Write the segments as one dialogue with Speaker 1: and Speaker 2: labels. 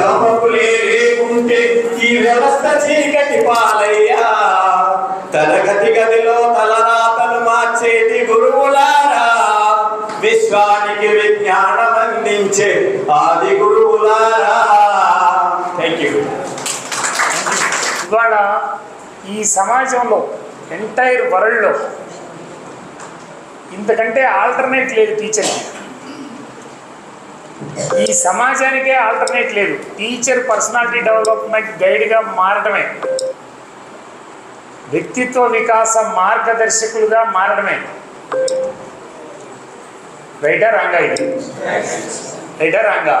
Speaker 1: అధ్యాపకులే లేకుంటే ఈ వ్యవస్థ చీకటి పాలయ్యా. తరగతి గదిలో తలరాతలు మార్చేది గురువులారా. విశ్వానికి విజ్ఞానం అందించే ఆది గురువులారా. థ్యాంక్ యూ
Speaker 2: ఇవాళ ఈ సమాజంలో ఎంటైర్ వరల్డ్లో ఇంతకంటే ఆల్టర్నేట్ లేదు టీచర్కి ఈ సమాజానికే ఆల్టర్నేట్ లేదు. టీచర్ పర్సనాలిటీ డెవలప్మెంట్ గైడ్గా మారడమే. వ్యక్తిత్వ వికాస మార్గదర్శకులుగా మారడమే. రైటా రాంగా ఇది? రైటా రాంగా?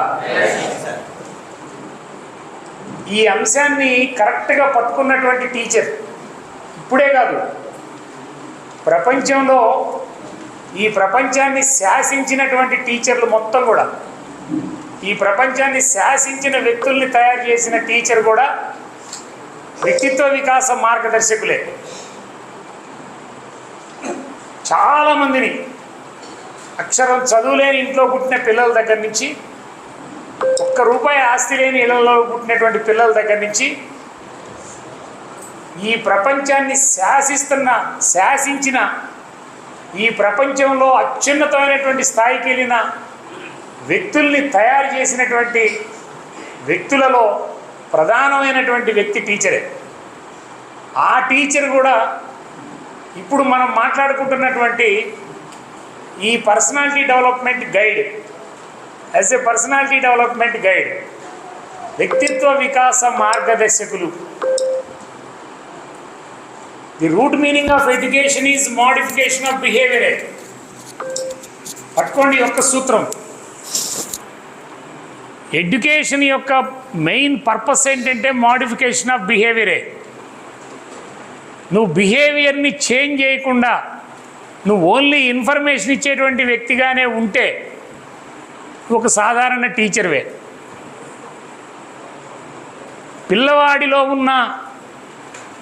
Speaker 2: ఈ అంశాన్ని కరెక్ట్గా పట్టుకున్నటువంటి టీచర్ ఇప్పుడే కాదు. ప్రపంచంలో ఈ ప్రపంచాన్ని శాసించినటువంటి టీచర్లు మొత్తం కూడా ఈ ప్రపంచాన్ని శాసించిన వ్యక్తుల్ని తయారు చేసిన టీచర్ కూడా వ్యక్తిత్వ వికాస మార్గదర్శకులే. చాలామందిని అక్షరం చదువులేని ఇంట్లో పుట్టిన పిల్లల దగ్గర నుంచి ఒక్క రూపాయి ఆస్తి లేని ఇళ్ళలో పుట్టినటువంటి పిల్లల దగ్గర నుంచి ఈ ప్రపంచాన్ని శాసిస్తున్న శాసించిన ఈ ప్రపంచంలో అత్యున్నతమైనటువంటి స్థాయికి వెళ్ళిన వ్యక్తుల్ని తయారు చేసినటువంటి వ్యక్తులలో ప్రధానమైనటువంటి వ్యక్తి టీచరే. ఆ టీచర్ కూడా ఇప్పుడు మనం మాట్లాడుకుంటున్నటువంటి ఈ personality development guide as a personality development guide వ్యక్తిత్వ వికాస మార్గదర్శకులు. The root meaning of education is modification of behaviour. పట్టుకోండి ఈ యొక్క సూత్రం. ఎడ్యుకేషన్ యొక్క మెయిన్ పర్పస్ ఏంటంటే మాడిఫికేషన్ ఆఫ్ బిహేవియరే. నువ్వు బిహేవియర్ని చేంజ్ చేయకుండా నువ్వు ఓన్లీ ఇన్ఫర్మేషన్ ఇచ్చేటువంటి వ్యక్తిగానే ఉంటే ఒక సాధారణ టీచర్వే. పిల్లవాడిలో ఉన్న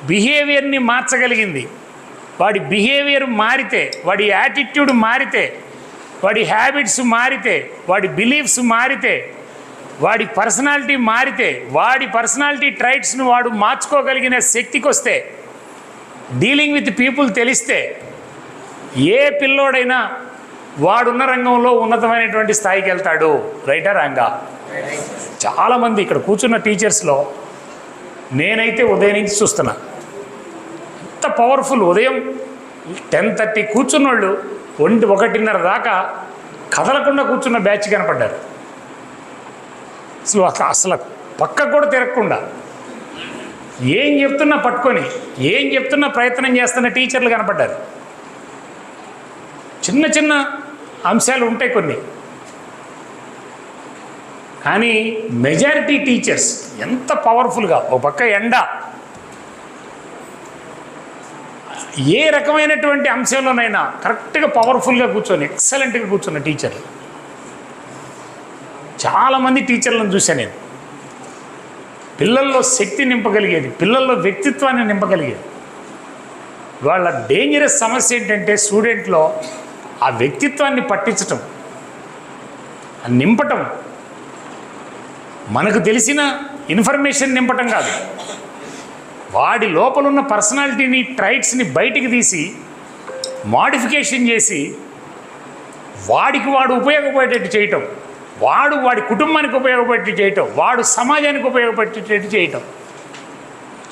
Speaker 2: బిహేవియర్ని మార్చగలిగింది. వాడి బిహేవియర్ మారితే వాడి యాటిట్యూడ్ మారితే వాడి హ్యాబిట్స్ మారితే వాడి బిలీఫ్స్ మారితే వాడి పర్సనాలిటీ మారితే వాడి పర్సనాలిటీ ట్రైట్స్ను వాడు మార్చుకోగలిగిన శక్తికి వస్తే డీలింగ్ విత్ పీపుల్ తెలిస్తే ఏ పిల్లోడైనా వాడున్న రంగంలో ఉన్నతమైనటువంటి స్థాయికి వెళ్తాడు. రైటా రాంగా? చాలామంది ఇక్కడ కూర్చున్న టీచర్స్లో నేనైతే ఉదయం నుంచి చూస్తున్నా. ఎంత పవర్ఫుల్ ఉదయం. టెన్ థర్టీ కూర్చున్నోళ్ళు ఒంటి ఒకటిన్నర దాకా కదలకుండా కూర్చున్న బ్యాచ్ కనపడ్డారు. అసలు పక్క పక్కకు కూడా తిరగకుండా. ఏం చెప్తున్నా పట్టుకొని ఏం చెప్తున్నా ప్రయత్నం చేస్తున్న టీచర్లు కనపడ్డారు. చిన్న చిన్న అంశాలు ఉంటాయి కొన్ని. కానీ మెజారిటీ టీచర్స్ ఎంత పవర్ఫుల్గా ఒక పక్క ఎండ. ఏ రకమైనటువంటి అంశంలోనైనా కరెక్ట్గా పవర్ఫుల్గా కూర్చొని ఎక్సలెంట్గా కూర్చున్న టీచర్లు. చాలామంది టీచర్లను చూశాను నేను. పిల్లల్లో శక్తి నింపగలిగేది పిల్లల్లో వ్యక్తిత్వాన్ని నింపగలిగేది. వాళ్ళ డేంజరస్ సమస్య ఏంటంటే స్టూడెంట్లో ఆ వ్యక్తిత్వాన్ని పట్టించటం నింపటం. మనకు తెలిసిన ఇన్ఫర్మేషన్ నింపటం కాదు. వాడి లోపల ఉన్న పర్సనాలిటీని ట్రైట్స్ని బయటికి తీసి మాడిఫికేషన్ చేసి వాడికి వాడు ఉపయోగపడేటట్టు చేయటం. వాడు వాడి కుటుంబానికి ఉపయోగపడి చేయటం వాడు సమాజానికి ఉపయోగపడేటట్టు చేయటం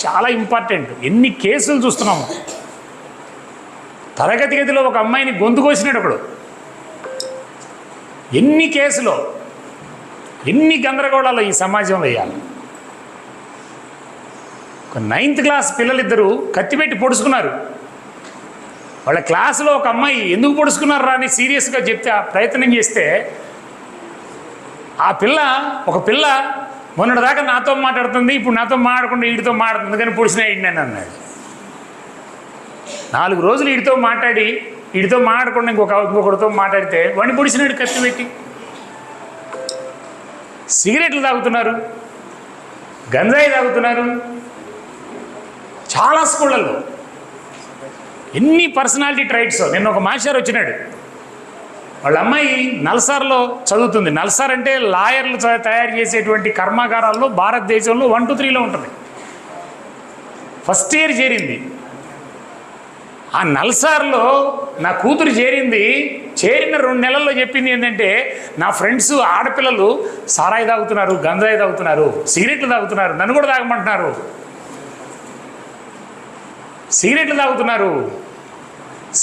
Speaker 2: చాలా ఇంపార్టెంట్. ఎన్ని కేసులు చూస్తున్నాము? తరగతి గదిలో ఒక అమ్మాయిని గొంతు కోసినాడు ఒకడు. ఎన్ని కేసులో ఎన్ని గందరగోళాలు ఈ సమాజంలో వేయాలి? ఒక నైన్త్ క్లాస్ పిల్లలిద్దరూ కత్తిపెట్టి పొడుచుకున్నారు. వాళ్ళ క్లాసులో ఒక అమ్మాయి ఎందుకు పొడుచుకున్నారా రా అని సీరియస్గా చెప్తే ఆ ప్రయత్నం చేస్తే ఆ పిల్ల ఒక పిల్ల మొన్నటిదాకా నాతో మాట్లాడుతుంది ఇప్పుడు నాతో మాట్లాడకుండా వీడితో మాట్లాడుతుంది కానీ పొడిచిన వీడిని అన్నాడు నాలుగు రోజులు వీడితో మాట్లాడి వీడితో మాట్లాడకుండా ఇంకొక ఇంకొకరితో మాట్లాడితే వాడిని పొడిచినాడు కత్తి పెట్టి. సిగరెట్లు తాగుతున్నారు గంజాయి తాగుతున్నారు. చాలా స్కూళ్ళల్లో ఎన్ని పర్సనాలిటీ ట్రైట్స్? నిన్న ఒక మాస్టర్ వచ్చినాడు. వాళ్ళ అమ్మాయి నల్సార్లో చదువుతుంది. నల్సార్ అంటే లాయర్లు తయారు చేసేటువంటి కర్మాగారాల్లో భారతదేశంలో వన్ టూ త్రీలో ఉంటుంది. ఫస్ట్ ఇయర్ చేరింది. ఆ నల్సార్లో నా కూతురు చేరింది. చేరిన రెండు నెలల్లో చెప్పింది ఏంటంటే నా ఫ్రెండ్స్ ఆడపిల్లలు సారాయి తాగుతున్నారు గంజాయి తాగుతున్నారు సిగరెట్లు తాగుతున్నారు నన్ను కూడా తాగమంటున్నారు. సిగరెట్లు తాగుతున్నారు.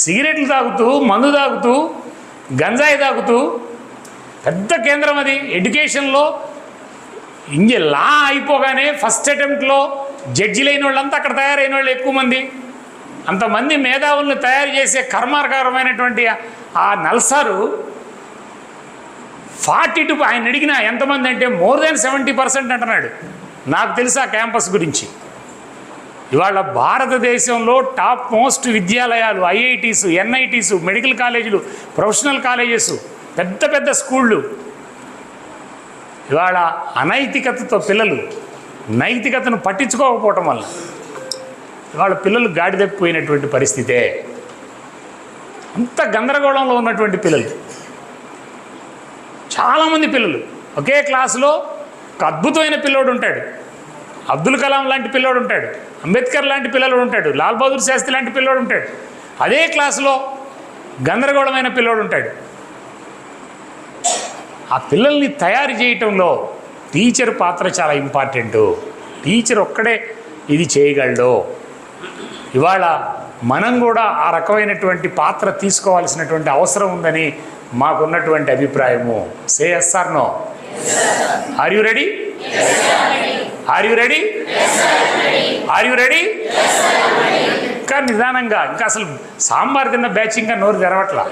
Speaker 2: సిగరెట్లు తాగుతూ మందు తాగుతూ గంజాయి తాగుతూ పెద్ద కేంద్రం అది. ఎడ్యుకేషన్లో ఇంజ లా అయిపోగానే ఫస్ట్ అటెంప్ట్లో జడ్జిలైన వాళ్ళంతా అక్కడ తయారైన వాళ్ళు ఎక్కువ మంది. అంతమంది మేధావులను తయారు చేసే కర్మారకరమైనటువంటి ఆ నల్సారు ఫార్టీ టు ఆయన అడిగిన ఎంతమంది అంటే మోర్ దాన్ సెవెంటీ పర్సెంట్ అంటున్నాడు. నాకు తెలుసు ఆ క్యాంపస్ గురించి. ఇవాళ భారతదేశంలో టాప్ మోస్ట్ విద్యాలయాలు ఐఐటీస్ ఎన్ఐటీస్ మెడికల్ కాలేజీలు ప్రొఫెషనల్ కాలేజెస్ పెద్ద పెద్ద స్కూళ్ళు. ఇవాళ అనైతికతతో పిల్లలు నైతికతను పట్టించుకోకపోవటం వల్ల ఇవాళ పిల్లలు గాడిదెక్కిపోయినటువంటి పరిస్థితే. అంత గందరగోళంలో ఉన్నటువంటి పిల్లలు. చాలామంది పిల్లలు ఒకే క్లాసులో ఒక అద్భుతమైన పిల్లోడు ఉంటాడు. అబ్దుల్ కలాం లాంటి పిల్లోడు ఉంటాడు అంబేద్కర్ లాంటి పిల్లలు ఉంటాడు లాల్ బహదూర్ శాస్త్రి లాంటి పిల్లోడు ఉంటాడు. అదే క్లాసులో గందరగోళమైన పిల్లోడు ఉంటాడు. ఆ పిల్లల్ని తయారు చేయటంలో టీచర్ పాత్ర చాలా ఇంపార్టెంట్. టీచర్ ఒక్కడే ఇది చేయగలడు. ఇవాళ మనం కూడా ఆ రకమైనటువంటి పాత్ర తీసుకోవాల్సినటువంటి అవసరం ఉందని మాకున్నటువంటి అభిప్రాయము. Say yes or no are you ready are you ready are you ready ఇంకా నిదానంగా ఇంకా అసలు సాంబార్ తిన్న బ్యాచ్ ఇంకా నోరు తెరవట్లా?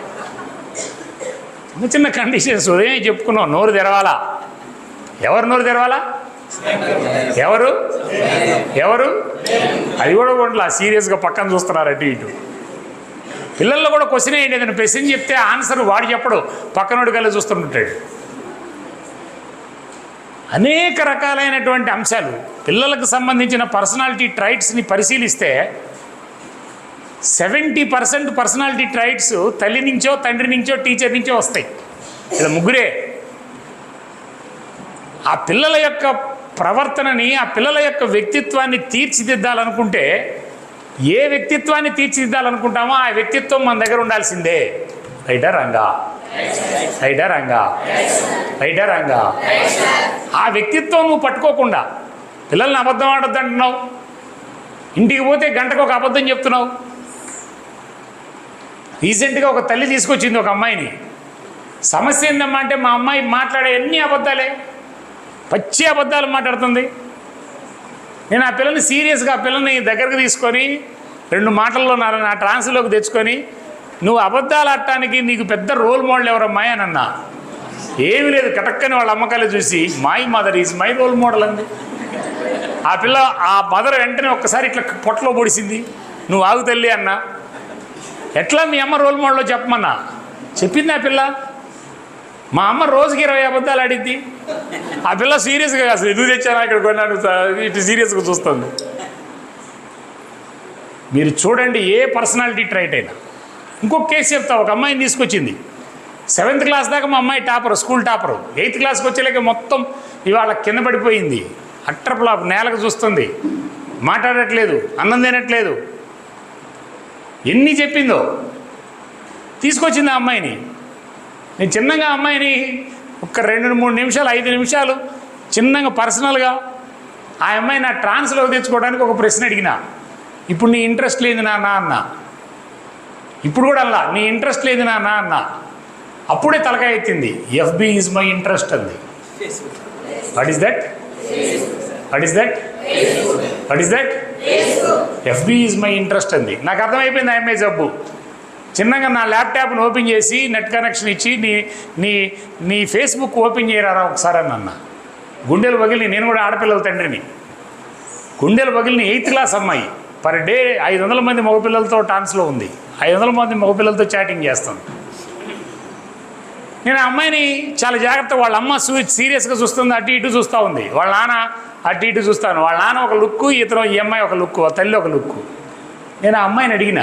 Speaker 2: చిన్న చిన్న కండిషన్స్ ఉదయం చెప్పుకున్నాం నోరు తెరవాలా? ఎవరు నోరు తెరవాలా? ఎవరు? ఎవరు? అది కూడా ఉండలా సీరియస్గా పక్కన చూస్తున్నారు అటు ఇటు? పిల్లల్లో కూడా క్వశ్చన్ ఏంటి ఏదైనా ప్రశ్న చెప్తే ఆన్సర్ వాడు చెప్పడు. పక్కనోడు కల్లా చూస్తుంటాడు అనేక రకాలైనటువంటి అంశాలు. పిల్లలకు సంబంధించిన పర్సనాలిటీ ట్రైట్స్ని పరిశీలిస్తే సెవెంటీ పర్సెంట్ పర్సనాలిటీ ట్రైట్స్ తల్లి నుంచో తండ్రి నుంచో టీచర్ నుంచో వస్తాయి. ఇలా ముగ్గురే. ఆ పిల్లల యొక్క ప్రవర్తనని ఆ పిల్లల యొక్క వ్యక్తిత్వాన్ని తీర్చిదిద్దాలనుకుంటే ఏ వ్యక్తిత్వాన్ని తీర్చిదిద్దాలనుకుంటామో ఆ వ్యక్తిత్వం మన దగ్గర ఉండాల్సిందే. రైటా రంగా? రైటా రంగా? రైటా రంగా? ఆ వ్యక్తిత్వం నువ్వు పట్టుకోకుండా పిల్లల్ని అబద్ధం ఆడొద్దు అంటున్నావు. ఇంటికి పోతే గంటకు ఒక అబద్ధం చెప్తున్నావు. రీసెంట్గా ఒక తల్లి తీసుకొచ్చింది ఒక అమ్మాయిని. సమస్య ఏందమ్మా అంటే మా అమ్మాయి మాట్లాడే అన్ని అబద్ధాలే. పచ్చి అబద్ధాలు మాట్లాడుతుంది. నేను ఆ పిల్లని సీరియస్గా ఆ పిల్లని దగ్గరకు తీసుకొని రెండు మాటల్లో నా నా ట్రాన్స్లోకి తెచ్చుకొని నువ్వు అబద్ధాలు ఆడటానికి నీకు పెద్ద రోల్ మోడల్ ఎవరమ్మాయి అని అన్నా. ఏమీ లేదు కటక్కని వాళ్ళ అమ్మకాలు చూసి my mother is my role model అంది. ఆ పిల్ల ఆ మదర్ వెంటనే ఒక్కసారి ఇట్లా పొట్టలో పొడిసింది. నువ్వు ఆగు తల్లి అన్నా. ఎట్లా మీ అమ్మ రోల్ మోడల్లో చెప్పమన్నా? చెప్పింది ఆ పిల్ల. మా అమ్మ రోజుకి ఇరవై అబద్ధాలు ఆడిద్ది. ఆ పిల్ల సీరియస్గా అసలు ఎందుకు తెచ్చానా ఇక్కడ కొన్నాను ఇటు సీరియస్గా చూస్తుంది. మీరు చూడండి ఏ పర్సనాలిటీ ట్రైట్ అయినా. ఇంకొక కేసు చెప్తా ఒక అమ్మాయిని తీసుకొచ్చింది. సెవెంత్ క్లాస్ దాకా మా అమ్మాయి టాపర్ స్కూల్ టాపరు. ఎయిత్ క్లాస్కి వచ్చేలాక మొత్తం ఇవాళ కింద పడిపోయింది. అట్టర్ ఫ్లాప్ నేలకు చూస్తుంది. మాట్లాడట్లేదు అన్నం తినట్లేదు. ఎన్ని చెప్పిందో. తీసుకొచ్చింది ఆ అమ్మాయిని. నేను చిన్నగా ఆ అమ్మాయిని ఒక రెండు మూడు నిమిషాలు ఐదు నిమిషాలు చిన్నగా పర్సనల్గా ఆ అమ్మాయి నా ట్రాన్స్లో తెచ్చుకోవడానికి ఒక ప్రశ్న అడిగిన. ఇప్పుడు నీ ఇంట్రెస్ట్ లేదు నా అన్న. ఇప్పుడు కూడా అలా నీ ఇంట్రెస్ట్ లేదు నా అన్న. అప్పుడే తలకాయ ఎత్తింది. ఎఫ్బి ఈజ్ మై ఇంట్రెస్ట్ అంది. What is that what is that what is that FB is my interest అంది. నాకు అర్థమైపోయింది ఐఎంఏ జబ్బు చిన్నగా నా ల్యాప్టాప్ని ఓపెన్ చేసి నెట్ కనెక్షన్ ఇచ్చి నీ నీ నీ ఫేస్బుక్ ఓపెన్ చేయరారా ఒకసారి అని అన్న. గుండెలు పగిలి నేను కూడా ఆడపిల్లల తండ్రిని. గుండెలు పగిలిని ఎయిత్ క్లాస్ అమ్మాయి. పర్ డే ఐదు వందల మంది మగపిల్లలతో టాన్స్లో ఉంది. ఐదు వందల మంది మగపిల్లలతో చాటింగ్ చేస్తాను నేను ఆ అమ్మాయిని చాలా జాగ్రత్త వాళ్ళ అమ్మ సూ సీరియస్గా చూస్తుంది అటు ఇటు చూస్తూ ఉంది. వాళ్ళ నాన్న అటు ఇటు చూస్తాను. వాళ్ళ నాన్న ఒక లుక్కు ఇతను ఈ అమ్మాయి ఒక లుక్కు తల్లి ఒక లుక్కు. నేను ఆ అమ్మాయిని అడిగిన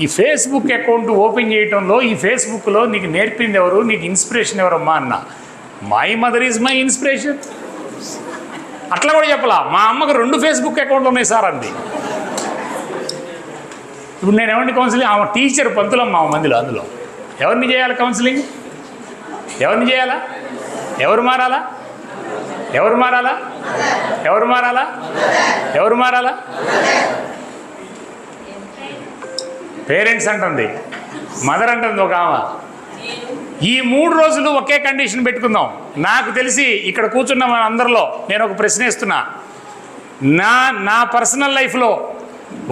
Speaker 2: ఈ ఫేస్బుక్ అకౌంట్ ఓపెన్ చేయడంలో ఈ ఫేస్బుక్లో నీకు నేర్పింది ఎవరు? నీకు ఇన్స్పిరేషన్ ఎవరమ్మా అన్న. My mother is my inspiration అట్లా కూడా చెప్పలా. మా అమ్మకు రెండు ఫేస్బుక్ అకౌంట్లు ఉన్నాయి సార్ అంది. ఇప్పుడు నేను ఎవరిని కౌన్సిలింగ్ ఆమె టీచర్ పంతులమ్మ మందిలో అందులో. ఎవరిని చేయాలి కౌన్సిలింగ్ ఎవరిని చేయాలా? ఎవరు మారాలా? ఎవరు మారాలా? ఎవరు మారాలా? ఎవరు మారాలా? పేరెంట్స్ అంటుంది మదర్ అంటుంది ఒక ఆమె. ఈ మూడు రోజులు ఒకే కండిషన్ పెట్టుకుందాం. నాకు తెలిసి ఇక్కడ కూర్చున్న మన అందరిలో నేను ఒక ప్రశ్న ఇస్తున్నా నా నా పర్సనల్ లైఫ్లో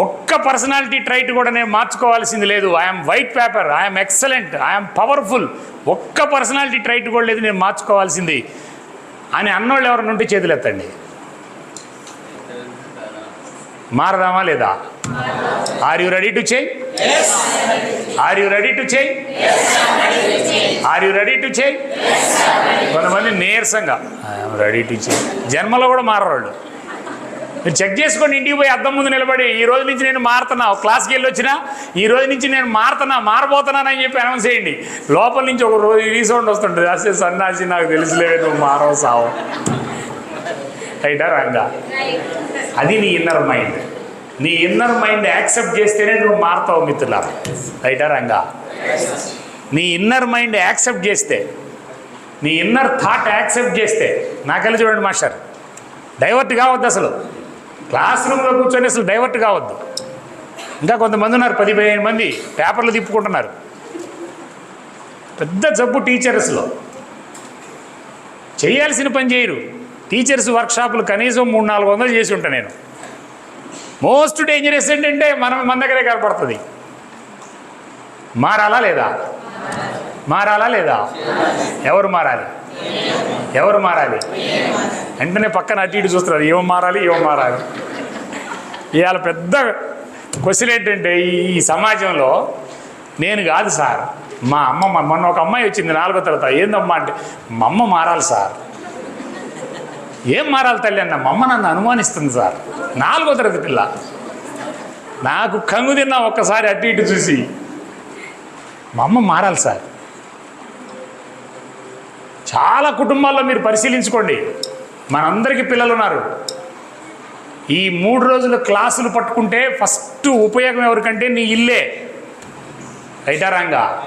Speaker 2: ఒక్క పర్సనాలిటీ ట్రైట్ కూడా నేను మార్చుకోవాల్సింది లేదు. I'm white paper I'm excellent I'm powerful ఒక్క పర్సనాలిటీ ట్రైట్ కూడా లేదు నేను మార్చుకోవాల్సింది. అని అన్నోళ్ళు ఎవరిని ఉంటే చేతులు ఎత్తండి. మారదామా లేదా? Are you ready to change are you ready to change are you ready to change కొంతమంది నీరసంగా ఐఎమ్ రెడీ టు చేంజ్ జన్మలో కూడా మారవాళ్ళు మీరు చెక్ చేసుకొని ఇంటికి పోయి అద్దం ముందు నిలబడి ఈ రోజు నుంచి నేను మారుతున్నా క్లాస్కి వెళ్ళి వచ్చినా ఈ రోజు నుంచి నేను మారుతున్నా మారబోతున్నానని చెప్పి అనౌన్స్ చేయండి. లోపల నుంచి ఒక రోజు రీసౌండ్ వస్తుంటుంది. అసలు సన్నాసి నాకు తెలుసులేవే నువ్వు మారవు సావు. రైటా రంగా. అది నీ ఇన్నర్ మైండ్ నీ ఇన్నర్ మైండ్ యాక్సెప్ట్ చేస్తేనే నువ్వు మారుతావు మిత్రుల. రైటా రంగా. నీ ఇన్నర్ మైండ్ యాక్సెప్ట్ చేస్తే నీ ఇన్నర్ థాట్ యాక్సెప్ట్ చేస్తే నాకెళ్ళి చూడండి మాస్టర్. డైవర్ట్ కావద్దు అసలు. క్లాస్ రూమ్లో కూర్చొని అసలు డైవర్ట్ కావద్దు. ఇంకా కొంతమంది ఉన్నారు పది పదిహేను మంది పేపర్లు తిప్పుకుంటున్నారు. పెద్ద జబ్బు టీచర్స్లో. చేయాల్సిన పని చేయరు. టీచర్స్ వర్క్షాపులు కనీసం మూడు నాలుగు వందలు చేసి ఉంటాను నేను. మోస్ట్ డేంజరస్ ఏంటంటే మనం మన దగ్గరే కనపడుతుంది. మారాలా లేదా? మారాలా లేదా? ఎవరు మారాలి? ఎవరు మారాలి? వెంటనే పక్కన అటు ఇటు చూస్తున్నారు. ఏం మారాలి ఏం మారాలి? ఇవాళ పెద్ద క్వశ్చన్ ఏంటంటే ఈ- సమాజంలో నేను కాదు సార్. మా అమ్మ మొన్న ఒక అమ్మాయి వచ్చింది నాలుగో తర్వాత ఏందమ్మా అంటే మా అమ్మ మారాలి సార్. ఏం మారాలి తల్లి? అన్న. మా అమ్మ నన్ను అనుమానిస్తుంది సార్. నాలుగో తరగతి పిల్ల. నాకు కంగు తిన్నా ఒక్కసారి అటు ఇటు చూసి. మా అమ్మ మారాలి సార్. చాలా కుటుంబాల్లో మీరు పరిశీలించుకోండి. మనందరికీ పిల్లలు ఉన్నారు. ఈ మూడు రోజులు క్లాసులు పట్టుకుంటే ఫస్ట్ ఉపయోగం ఎవరికంటే నీ ఇల్లే. రైటా రాంగా?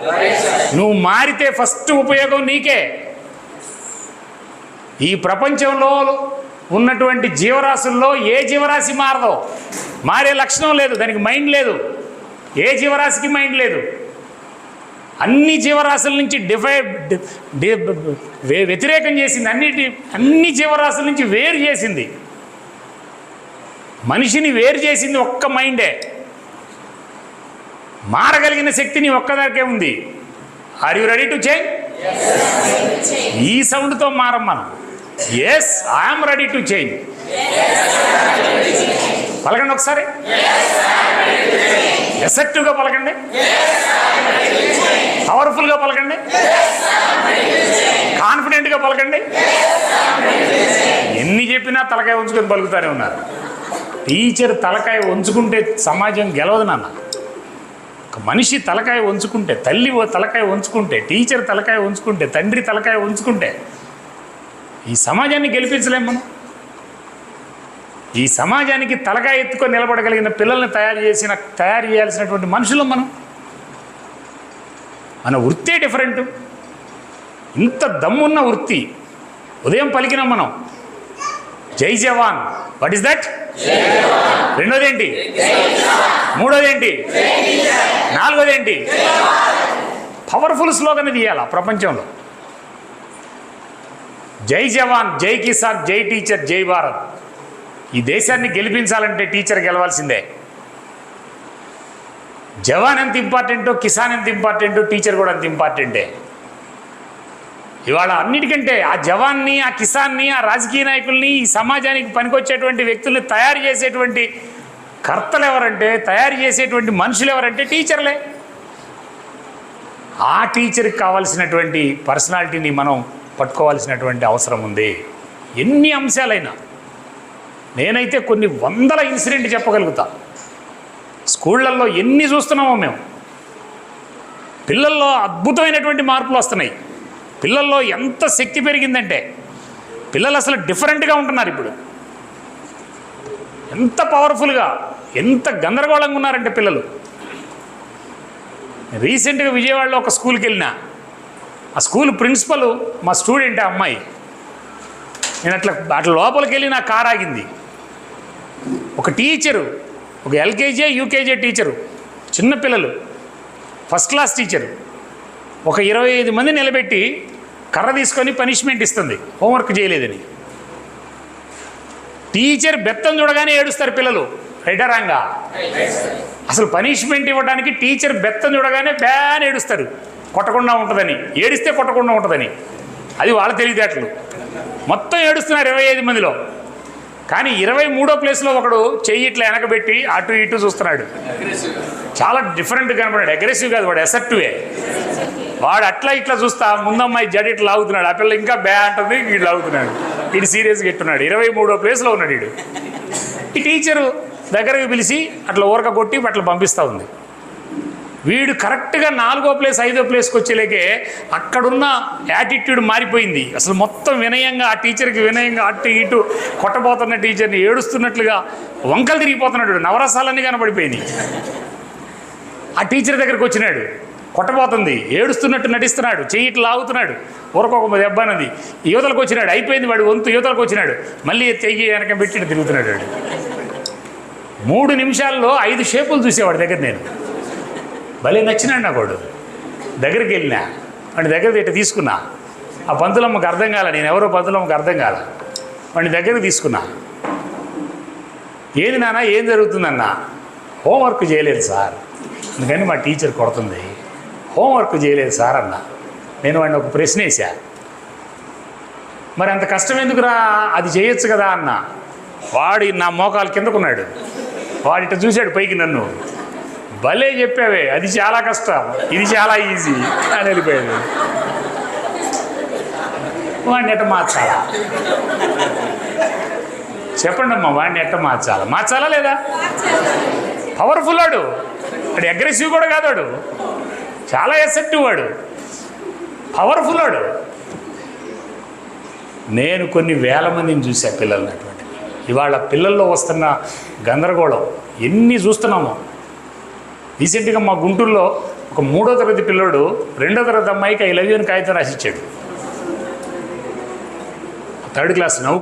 Speaker 2: నువ్వు మారితే ఫస్ట్ ఉపయోగం నీకే. ఈ ప్రపంచంలో ఉన్నటువంటి జీవరాశుల్లో ఏ జీవరాశి మారదో. మారే లక్షణం లేదు దానికి మైండ్ లేదు. ఏ జీవరాశికి మైండ్ లేదు. అన్ని జీవరాశుల నుంచి డిఫై వ్యతిరేకం చేసింది అన్నిటి అన్ని జీవరాశుల నుంచి వేరు చేసింది. మనిషిని వేరు చేసింది ఒక్క మైండే మారగలిగిన శక్తిని ఒక్కదానికే ఉంది. Are you ready to change ఈ సౌండ్తో మారం మనం yes I'm ready to change పలకండి ఒకసారి. ఎఫెక్టివ్గా పలకండి. పవర్ఫుల్గా పలకండి. కాన్ఫిడెంట్గా పలకండి. ఎన్ని చెప్పినా తలకాయ ఉంచుకొని పలుకుతానే ఉన్నారు. టీచర్ తలకాయ ఉంచుకుంటే సమాజం గెలవదు నాన్న. ఒక మనిషి తలకాయ ఉంచుకుంటే తల్లి ఓ తలకాయ ఉంచుకుంటే టీచర్ తలకాయ ఉంచుకుంటే తండ్రి తలకాయ ఉంచుకుంటే ఈ సమాజాన్ని గెలిపించలేము మనం. ఈ సమాజానికి తలకాయ ఎత్తుకొని నిలబడగలిగిన పిల్లల్ని తయారు చేసిన తయారు చేయాల్సినటువంటి మనుషులం మనం. మన వృత్తే డిఫరెంట్. ఇంత దమ్మున్న వృత్తి. ఉదయం పలికినాం మనం. జై జవాన్. వాట్ ఇస్ దట్ రెండోదేంటి? మూడోదేంటి? నాలుగోదేంటి? పవర్ఫుల్ స్లోగన్ ఇది ఇవ్వాల ప్రపంచంలో. జై జవాన్ జై కిసాన్ జై టీచర్ జై భారత్. ఈ దేశాన్ని గెలిపించాలంటే టీచర్ గెలవాల్సిందే. జవాన్ ఎంత ఇంపార్టెంటో కిసాన్ ఎంత ఇంపార్టెంటో టీచర్ కూడా అంత ఇంపార్టెంటే. ఇవాళ అన్నిటికంటే ఆ జవాన్ని ఆ కిసాన్ని ఆ రాజకీయ నాయకుల్ని ఈ సమాజానికి పనికొచ్చేటువంటి వ్యక్తుల్ని తయారు చేసేటువంటి కర్తలు ఎవరంటే తయారు చేసేటువంటి మనుషులు ఎవరంటే టీచర్లే ఆ టీచర్కి కావాల్సినటువంటి పర్సనాలిటీని మనం పట్టుకోవాల్సినటువంటి అవసరం ఉంది. ఎన్ని అంశాలైనా నేనైతే కొన్ని వందల ఇన్సిడెంట్ చెప్పగలుగుతా. స్కూళ్ళల్లో ఎన్ని చూస్తున్నామో మేము. పిల్లల్లో అద్భుతమైనటువంటి మార్పులు వస్తున్నాయి. పిల్లల్లో ఎంత శక్తి పెరిగిందంటే పిల్లలు అసలు డిఫరెంట్గా ఉంటున్నారు ఇప్పుడు. ఎంత పవర్ఫుల్గా ఎంత గందరగోళంగా ఉన్నారంటే పిల్లలు. రీసెంట్గా విజయవాడలో ఒక స్కూల్కి వెళ్ళిన ఆ స్కూల్ ప్రిన్సిపల్ మా స్టూడెంట్ ఆ అమ్మాయి. నేను అట్లా అట్లా లోపలికి వెళ్ళి నా కార్ ఆగింది. ఒక టీచరు ఒక ఎల్కేజీ యూకేజీ టీచరు చిన్నపిల్లలు ఫస్ట్ క్లాస్ టీచరు ఒక ఇరవై ఐదు మంది నిలబెట్టి కర్ర తీసుకొని పనిష్మెంట్ ఇస్తుంది హోంవర్క్ చేయలేదని. టీచర్ బెత్తం చూడగానే ఏడుస్తారు పిల్లలు రైటా రాంగా? అసలు పనిష్మెంట్ ఇవ్వడానికి టీచర్ బెత్తం చూడగానే బ్యాన్ ఏడుస్తారు కొట్టకుండా ఉంటుందని ఏడిస్తే కొట్టకుండా ఉంటుందని. అది వాళ్ళ తెలివితేటలు. మొత్తం ఏడుస్తున్నారు ఇరవై ఐదు మందిలో. కానీ ఇరవై మూడో ప్లేస్లో ఒకడు చెయ్యి ఇట్లా వెనకబెట్టి అటు ఇటు చూస్తున్నాడు. చాలా డిఫరెంట్ కనపడాడు అగ్రెసివ్ కాదు వాడు ఎసెప్టివే వాడు అట్లా ఇట్లా చూస్తా ముందమ్మాయి జడి ఇట్లా లాగుతున్నాడు. ఆ పిల్ల ఇంకా బ్యా అంటుంది వీడు లాగుతున్నాడు. వీడు సీరియస్గా ఇట్టున్నాడు ఇరవై మూడో ప్లేస్లో ఉన్నాడు వీడు. ఈ టీచరు దగ్గరకు పిలిచి అట్లా ఊరక కొట్టి అట్లా పంపిస్తూ ఉంది. వీడు కరెక్ట్గా నాలుగో ప్లేస్ ఐదో ప్లేస్కి వచ్చేలేకే అక్కడున్న యాటిట్యూడ్ మారిపోయింది. అసలు మొత్తం వినయంగా ఆ టీచర్కి వినయంగా అటు ఇటు కొట్టబోతున్న టీచర్ని ఏడుస్తున్నట్లుగా వంకలు తిరిగిపోతున్నాడు నవరసాలన్నీ కనబడిపోయింది ఆ టీచర్ దగ్గరికి వచ్చినాడు. కొట్టబోతుంది. ఏడుస్తున్నట్టు నటిస్తున్నాడు. చెయ్యి ఇట్లా లాగుతున్నాడు. ఊరకొక దెబ్బనది యువతలకు వచ్చినాడు. అయిపోయింది వాడు వంతు. యువతలకు వచ్చినాడు. మళ్ళీ చెయ్యి వెనక పెట్టి తిరుగుతున్నాడు వాడు. మూడు నిమిషాల్లో ఐదు షేపులు చూసేవాడు దగ్గర నేను. భలే నచ్చినాడు నాకు వాడు. దగ్గరికి వెళ్ళినా వాడి దగ్గర ఇట్ట తీసుకున్నా. ఆ పంతులమ్మకు అర్థం కాల నేను ఎవరో పంతులమ్మకు అర్థం కాల. వాడిని దగ్గరికి తీసుకున్నా. ఏది నాన్న ఏం జరుగుతుందన్నా? హోంవర్క్ చేయలేదు సార్. అందుకని మా టీచర్ కొడుతుంది. హోంవర్క్ చేయలేదు సార్ అన్న. నేను వాడిని ఒక ప్రశ్న వేసా మరి అంత కష్టం ఎందుకురా? అది చేయొచ్చు కదా అన్న. వాడి నా మోకాలు కిందకున్నాడు. వాడిట చూశాడు పైకి నన్ను. భలే చెప్పావే అది చాలా కష్టం ఇది చాలా ఈజీ అని వెళ్ళిపోయాడు వాడిని ఎట్ట మార్చాలా? చెప్పండి అమ్మా వాడిని ఎట్ట మార్చాలా? మార్చాలా లేదా? పవర్ఫుల్ వాడు. వాడు అగ్రెసివ్ కూడా కాదాడు చాలా ఎసెప్టివ్ వాడు. పవర్ఫుల్ వాడు. నేను కొన్ని వేల మందిని చూసా పిల్లల్ని అటువంటి. ఇవాళ పిల్లల్లో వస్తున్న గందరగోళం ఎన్ని చూస్తున్నామో. రీసెంట్గా మా గుంటూరులో ఒక మూడో తరగతి పిల్లోడు రెండో తరగతి అమ్మాయికి ఐ లవ్ యూ అని కాగితం రాసిచ్చాడు. థర్డ్ క్లాస్ నవ్వు